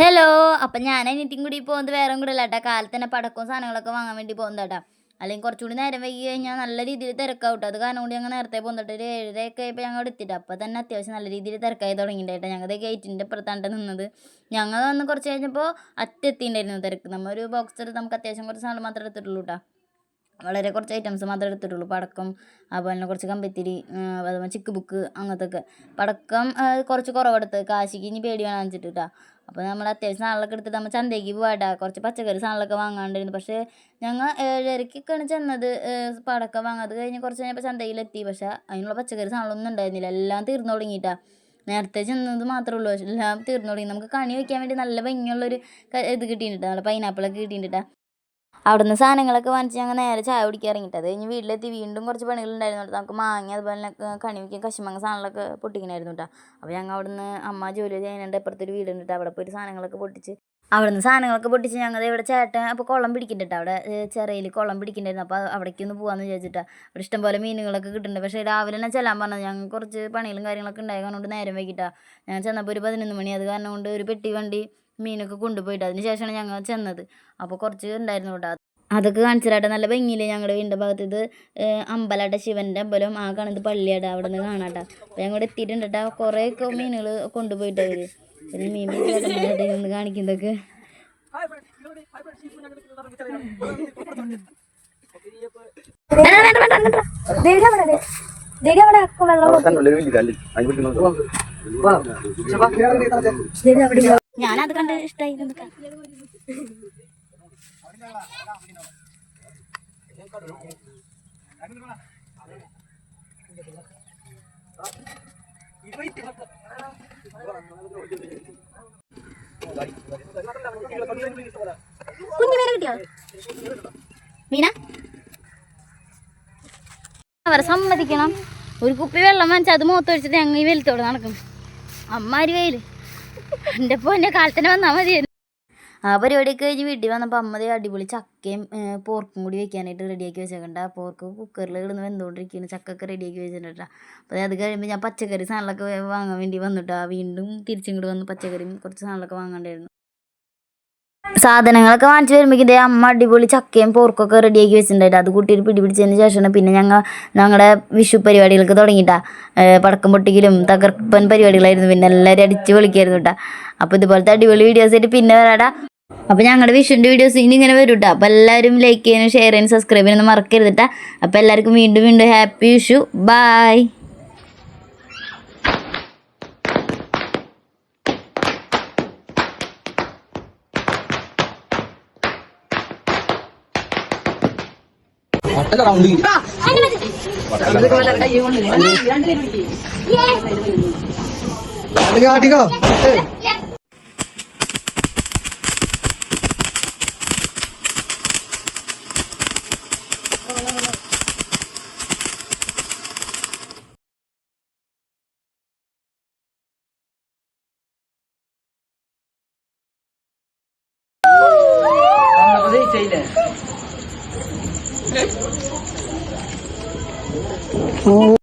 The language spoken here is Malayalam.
ഹലോ അപ്പം ഞാൻ അനിയത്തിയും കൂടി പോകുന്നത് വേറെ കൂടെ അല്ല കേട്ടോ. കാലത്ത് തന്നെ പടക്കവും സാധനങ്ങളൊക്കെ വാങ്ങാൻ വേണ്ടി പോകുന്നത് കേട്ടോ. അല്ലെങ്കിൽ കുറച്ചുകൂടി നേരം വൈകി കഴിഞ്ഞാൽ നല്ല രീതിയിൽ തിരക്കാവും അത് കാരണം കൂടി ഞങ്ങൾ നേരത്തെ പോകുന്നിട്ട് ഒരു ഏഴരയൊക്കെ ആയപ്പോൾ ഞങ്ങൾ അവിടെ എത്തിയിട്ട് അപ്പോൾ തന്നെ അത്യാവശ്യം നല്ല രീതിയിൽ തിരക്കായി തുടങ്ങിയിട്ടായിട്ട് ഞങ്ങളുടെ ഗേറ്റിന്റെ പുറത്താണ് നിന്നത്. ഞങ്ങൾ വന്ന് കുറച്ച് കഴിഞ്ഞപ്പോൾ അറ്റെത്തിയിട്ടുണ്ടായിരുന്നു തിരക്ക്. നമ്മൾ ഒരു ബോക്സ് എടുത്ത് നമുക്ക് അത്യാവശ്യം കുറച്ച് സാധനം മാത്രമേ എടുത്തിട്ടുള്ളൂ കേട്ടോ. വളരെ കുറച്ച് ഐറ്റംസ് മാത്രമേ എടുത്തിട്ടുള്ളൂ. പടക്കം അതുപോലെ തന്നെ കുറച്ച് കമ്പിത്തിരി അതുപോലെ ചിക്ക് ബുക്ക് അങ്ങനത്തെ ഒക്കെ പടക്കം കുറച്ച് കുറവെടുത്ത്. കാശിക്ക് ഇനി പേടി വേണം വെച്ചിട്ട് അപ്പോൾ നമ്മൾ അത്യാവശ്യം സാധനങ്ങളൊക്കെ എടുത്തിട്ട് നമ്മൾ ചന്തയ്ക്ക് പോവാട്ടാ. കുറച്ച് പച്ചക്കറി സാധനങ്ങളൊക്കെ വാങ്ങാണ്ടിരുന്നു പക്ഷേ ഞങ്ങൾ ഏഴരയ്ക്കൊക്കെയാണ് ചെന്നത് പടക്കം വാങ്ങാതെ കഴിഞ്ഞ് കുറച്ച് കഴിഞ്ഞപ്പോൾ ചന്തയിലെത്തി. പക്ഷെ അതിനുള്ള പച്ചക്കറി സാധനങ്ങളൊന്നും ഉണ്ടായിരുന്നില്ല. എല്ലാം തീർന്നു തുടങ്ങിയിട്ടാ. നേരത്തെ ചെന്നത് മാത്രമേ ഉള്ളൂ. എല്ലാം തീർന്നു തുടങ്ങി. നമുക്ക് കണി വയ്ക്കാൻ വേണ്ടി നല്ല ഭംഗിയുള്ളൊരു ഇത് കിട്ടിയിട്ടുണ്ട്. നല്ല പൈനാപ്പിളൊക്കെ കിട്ടിയിട്ടാ അവിടുന്ന് സാധനങ്ങളൊക്കെ വാങ്ങിച്ച് ഞങ്ങൾ നേരെ ചായ കുടിക്കാൻ ഇറങ്ങിയിട്ട് അത് കഴിഞ്ഞ് വീട്ടിലെത്തി. വീണ്ടും കുറച്ച് പണികളുണ്ടായിരുന്നു. കേട്ടോ. നമുക്ക് മാങ്ങ അതുപോലെ തന്നെ കശുമങ്ങ സാധനങ്ങളൊക്കെ പൊട്ടിക്കണായിരുന്നു കേട്ടോ. അപ്പോൾ ഞങ്ങൾ അവിടുന്ന് അമ്മ ജോലി ചെയ്യുന്നുണ്ട്. അപ്പുറത്തൊരു വീടുണ്ട് അവിടെ പോയി സാധനങ്ങളൊക്കെ പൊട്ടിച്ച് അവിടുന്ന് സാധനങ്ങളൊക്കെ പൊട്ടിച്ച് ഞങ്ങൾ ഇവിടെ ചേട്ടൻ അപ്പോൾ കുളം പിടിക്കുന്നുണ്ട് അവിടെ ചെറിയിൽ കുളം പിടിക്കുന്നുണ്ടായിരുന്നു. അപ്പോൾ അവിടേക്ക് ഒന്ന് പോകാമെന്ന് വിചാരിച്ചിട്ടാണ് അവിടെ ഇഷ്ടംപോലെ മീനുകളൊക്കെ കിട്ടുന്നുണ്ട്. പക്ഷേ രാവിലെ തന്നെ ചെല്ലാൻ പറഞ്ഞത്. ഞങ്ങൾ കുറച്ച് പണികളും കാര്യങ്ങളൊക്കെ ഉണ്ടായത് കൊണ്ട് നേരം വൈകിട്ടാണ് ഞാൻ ചെന്നപ്പോൾ ഒരു പതിനൊന്ന് മണി. അത് കാരണം കൊണ്ട് ഒരു പെട്ടി വണ്ടി മീനൊക്കെ കൊണ്ടുപോയിട്ട് അതിന് ശേഷമാണ് ഞങ്ങൾ ചെന്നത്. അപ്പോൾ കുറച്ച് ഉണ്ടായിരുന്നു കേട്ടോ. അതൊക്കെ കാണിച്ചിട്ടാട്ടെ നല്ല ഭംഗിയില്ലേ ഞങ്ങളുടെ വീടിന്റെ ഭാഗത്ത്. ഇത് അമ്പലാട്ട ശിവന്റെ അമ്പലം. ആ കാണുന്നത് പള്ളിയാട്ട. അവിടെ നിന്ന് കാണാട്ടാ. അപ്പോൾ ഞങ്ങൾ എത്തിയിട്ടുണ്ട് കുറേ ഒക്കെ മീനുകൾ കൊണ്ടുപോയിട്ട് അവർ പിന്നെ മീൻ ചേട്ടന്മാരുടെ നിന്ന് കാണിക്കുന്നതൊക്കെ. ഞാനത് കണ്ട് ഇഷ്ടമായി കുഞ്ഞു കിട്ടിയോ? അവരെ സമ്മതിക്കണം. ഒരു കുപ്പി വെള്ളം മുഖത്ത് ഒഴിച്ചിട്ട് ഞങ്ങൾ ഈ വെയിലത്തോടെ നടക്കും. അമ്മാരി വെയിൽ എന്റെ ഇപ്പോൾ കാലത്തിന് വന്നാൽ മതിയായിരുന്നു ആ പരിപാടിയൊക്കെ കഴിഞ്ഞ് വീട്ടിൽ വന്നപ്പോൾ അമ്മതി അടിപൊളി ചക്കയും പോർക്കും കൂടി വെക്കാനായിട്ട് റെഡിയാക്കി വെച്ചേക്കണ്ട. പോർക്ക് കുക്കറിൽ കിടന്ന് വെന്തുകൊണ്ടിരിക്കുന്നു ചക്കൊക്കെ റെഡിയാക്കി വെച്ചിട്ടുണ്ട്. അപ്പോൾ അത് കഴിയുമ്പോൾ ഞാൻ പച്ചക്കറി സാധനങ്ങളൊക്കെ വാങ്ങാൻ വേണ്ടി വന്നിട്ടാ. വീണ്ടും തിരിച്ചിങ്ങോട്ട് വന്ന് പച്ചക്കറിയും കുറച്ച് സാധനങ്ങളൊക്കെ വാങ്ങാണ്ടായിരുന്നു. സാധനങ്ങളൊക്കെ വാങ്ങിച്ച് വരുമ്പോഴേക്കും അമ്മ അടിപൊളി ചക്കയും പോർക്കൊക്കെ റെഡിയാക്കി വെച്ചിട്ടുണ്ടായിട്ട്. അത് കൂട്ടിയിട്ട് പിടി പിടിച്ചതിന് പിന്നെ ഞങ്ങൾ ഞങ്ങളുടെ വിഷു പരിപാടികൾക്ക് തുടങ്ങിയിട്ടാ. പടക്കം പൊട്ടിക്കലും തകർപ്പൻ പരിപാടികളായിരുന്നു. പിന്നെ എല്ലാവരും അടിച്ച് പൊളിക്കായിരുന്നു കേട്ടോ അപ്പോൾ ഇതുപോലത്തെ അടിപൊളി വീഡിയോസ് ആയിട്ട് പിന്നെ വരാടാ. അപ്പോൾ ഞങ്ങളുടെ വിഷുവിന്റെ വീഡിയോസ് ഇനി ഇങ്ങനെ വരും കേട്ടോ അപ്പോൾ എല്ലാവരും ലൈക്ക് ചെയ്യാനും ഷെയർ ചെയ്യാനും സബ്സ്ക്രൈബ് ചെയ്യാനും മറക്കരുത് അപ്പോൾ എല്ലാവർക്കും വീണ്ടും വീണ്ടും ഹാപ്പി വിഷു. ബായ് കാട്ടിക്കോ ചെയ്യില്ലേ 네. 오.